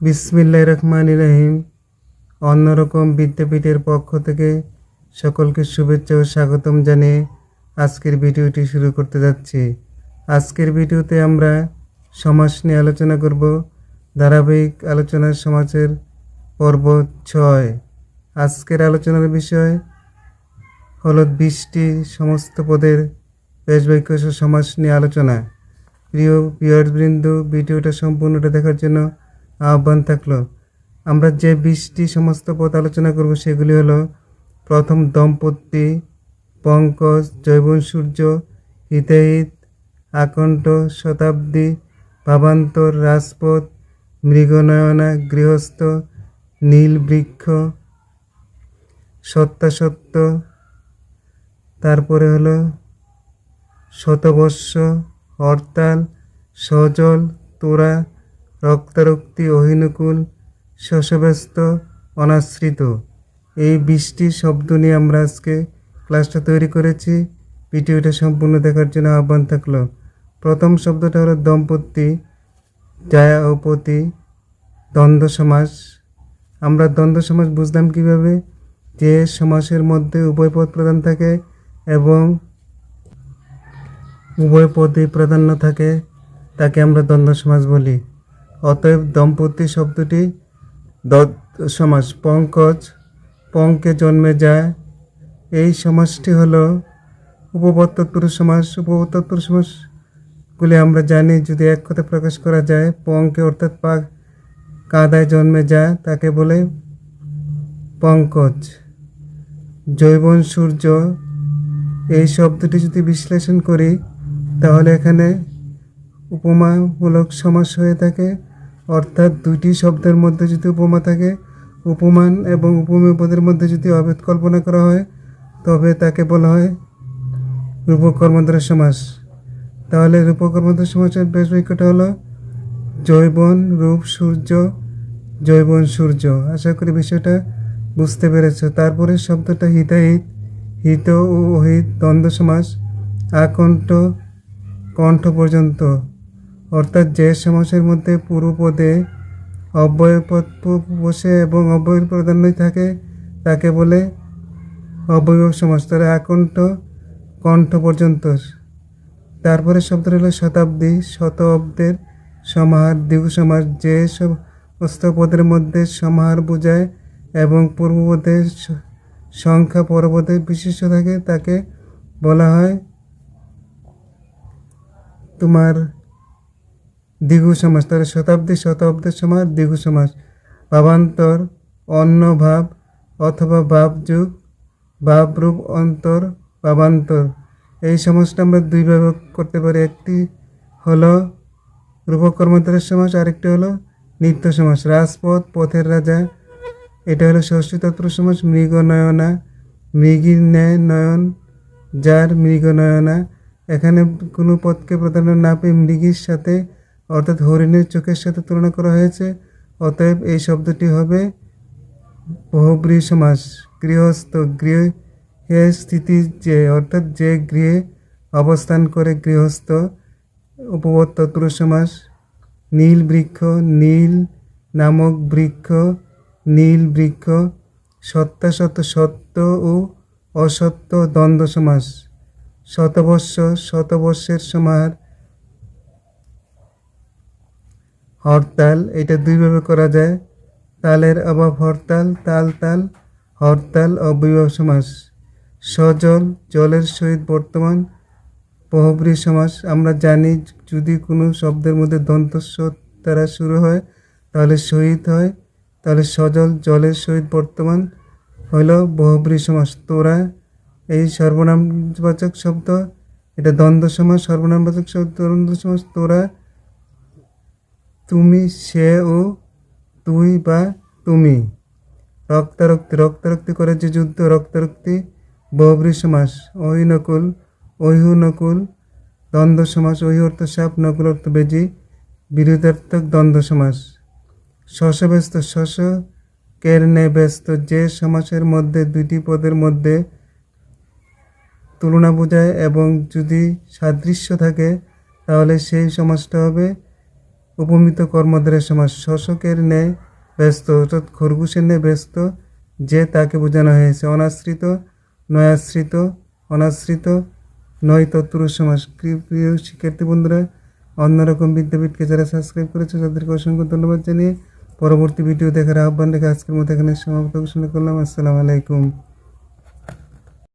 বিসমিল্লাহ রহমান রহিম। অন্যরকম বিদ্যাপীঠের পক্ষ থেকে সকলকে শুভেচ্ছা ও স্বাগতম জানিয়ে আজকের ভিডিওটি শুরু করতে যাচ্ছি। আজকের ভিডিওতে আমরা সমাজ নিয়ে আলোচনা করব। ধারাবাহিক আলোচনা সমাজের পর্ব ছয়। আজকের আলোচনার বিষয় হল বিশটি সমস্ত পদের বেশবাক্য সমাজ নিয়ে আলোচনা। প্রিয় বিয়ার্সবৃন্দ ভিডিওটা সম্পূর্ণটা দেখার জন্য আহ্বান থাকল। আমরা যে বিশটি সমস্ত পদ আলোচনা করব সেগুলি হলো, প্রথম দম্পতি, পঙ্কজ জৈবন সূর্য, হিতাহিত, আকণ্ঠ, শতাব্দী, ভাবান্তর, রাজপথ, মৃগনয়না, গৃহস্থ, নীল বৃক্ষ, সত্যাসত্য। তারপরে হলো, শতবর্ষ, হরতাল, সজল, তোরা রক্তারক্তি অহিনুকুল শশব্যস্ত, অনাশ্রিত। এই বিশটি শব্দ নিয়ে আমরা আজকে ক্লাসটা তৈরি করেছি। ভিডিওটা সম্পূর্ণ দেখার জন্য আহ্বান থাকল। প্রথম শব্দটা হলো দম্পতি, জায়া ও পতি, দ্বন্দ্ব সমাস। আমরা দ্বন্দ্ব সমাস বুঝলাম কীভাবে? যে সমাসের মধ্যে উভয় পদ প্রধান থাকে এবং উভয় পদে প্রাধান্য থাকে, তাকে আমরা দ্বন্দ্ব সমাস বলি। অতএব দম্পতি শব্দটি সমাস, পঙ্কজ, পঙ্কে জন্মে যায়। এই সমাজটি হলো উপপত্তর সমাস। উপপত্তর সমাসগুলি আমরা জানি, যদি এক কথা প্রকাশ করা যায়, পঙ্কে অর্থাৎ পাক কাদায় জন্মে যায়, তাকে বলে পঙ্কজ। জৈবন সূর্য, এই শব্দটি যদি বিশ্লেষণ করি, তাহলে এখানে উপমামূলক সমাস হয়ে থাকে। অর্থাৎ দুইটি শব্দের মধ্যে যদি উপমা থাকে, উপমান এবং উপমেয় পদের মধ্যে যদি অভেদ কল্পনা করা হয়, তবে তাকে বলা হয় রূপকর্মদ্র সমাস। তাহলে রূপকর্মদ্র সমাসের বেশ বাক্যটা হলো জৈবন রূপ সূর্য জৈবন সূর্য। আশা করি বিষয়টা বুঝতে পেরেছ। তারপরে শব্দটা হিতাহিত, হিত ও অহিত দ্বন্দ্ব সমাস, আকণ্ঠ, কণ্ঠ পর্যন্ত। অর্থাৎ যে সমাসের মধ্যে অব্যয় পদ প- বসে এবং অব্যয়ের প্রাধান্যই থাকে, তাকে বলে অবয়ব সমাস, তারা আকণ্ঠ কণ্ঠ পর্যন্ত। তারপরে শব্দটা হলো শতাব্দী শত অব্দের সমাহার দ্বিগু সমাস, যে সমস্ত পদের মধ্যে সমাহার বোঝায় এবং পূর্বপদের সংখ্যা পরপদে বিশিষ্ট থাকে, তাকে বলা হয় তোমার দ্বিগু সমাস, তাহলে শতাব্দী শতাব্দের সমাস, দ্বিগু সমাস। ভাবান্তর, অন্য ভাব অথবা ভাব যুগ ভাবরূপ অন্তর, ভাবান্তর। এই সমাসটা আমরা দুইভাবে করতে পারি। একটি হলো রূপকর্মতারের সমাস, আরেকটি হলো নিত্য সমাস, রাজপথ, পথের রাজা। এটা হলো ষষ্ঠী তত্ত্ব সমাস, মৃগনয়না মৃগীর ন্যায় নয়ন যার মৃগ নয়না এখানে কোনো পথকে প্রাধান্য না পেয়ে মৃগীর সাথে অর্থাৎ হরিণের চোখের সাথে তুলনা করা হয়েছে। অতএব এই শব্দটি হবে বহুব্রী সমাস গৃহস্থ গৃহে স্থিতি যে, অর্থাৎ যে গৃহে অবস্থান করে গৃহস্থ উপপদ তত্র সমাস নীল বৃক্ষ, নীল নামক বৃক্ষ, নীল বৃক্ষ সত্যাসত্য সত্য ও অসত্য দ্বন্দ্ব সমাস শতবর্ষ, শতবর্ষের সমাহার হরতাল এটা দুইভাবে করা যায়। তালের অভাব হরতাল তাল তাল হরতাল অবিবাহ সমাস। সজল, জলের সহিত বর্তমান বহুব্রী সমাস। আমরা জানি, যদি কোনো শব্দের মধ্যে দন্তস্ব দ্বারা শুরু হয়, তাহলে শহীদ হয়। তাহলে সজল, জলের সহিত বর্তমান হইল বহুব্রী সমাস। তোরা, এই সর্বনামবাচক শব্দ, এটা দ্বন্দ্ব সমাস, সর্বনামবাচক শব্দ, দ্বন্দ্ব সমাস, তোরা তুমি, সে ও তুই বা তুমি। রক্তারক্তি রক্তারক্তি করে যে যুদ্ধ রক্তারক্তি বহুব্রী সমাস অহিনকুল অহিনকুল দ্বন্দ্ব সমাস অহি অর্থ সাপ, নকুল অর্থ বেজি, বিরোধার্থক দ্বন্দ্ব সমাস। শশব্যস্ত শশ কের ন্যায় ব্যস্ত, যে সমাসের মধ্যে, দুইটি পদের মধ্যে তুলনা বোঝায় এবং যদি সাদৃশ্য থাকে, তাহলে সেই সমাসটা হবে উপমিত কর্মধারের সমাজ শশকের ন্যায় ব্যস্ত, অর্থাৎ খরগোশের ন্যায় ব্যস্ত যে তাকে বোঝানো হয়েছে। অনাশ্রিত নয়াশ্রিত অনাশ্রিত নয় তত্পুরুষ সমাজ। প্রিয় প্রিয় শিক্ষার্থী বন্ধুরা অন্যরকম বিদ্যাপীঠকে যারা সাবস্ক্রাইব করেছে, তাদেরকে অসংখ্য ধন্যবাদ জানিয়ে পরবর্তী ভিডিও দেখার আহ্বান রেখে আজকের মতো এখানে সমাপ্ত ঘোষণা করলাম। আসসালামু আলাইকুম।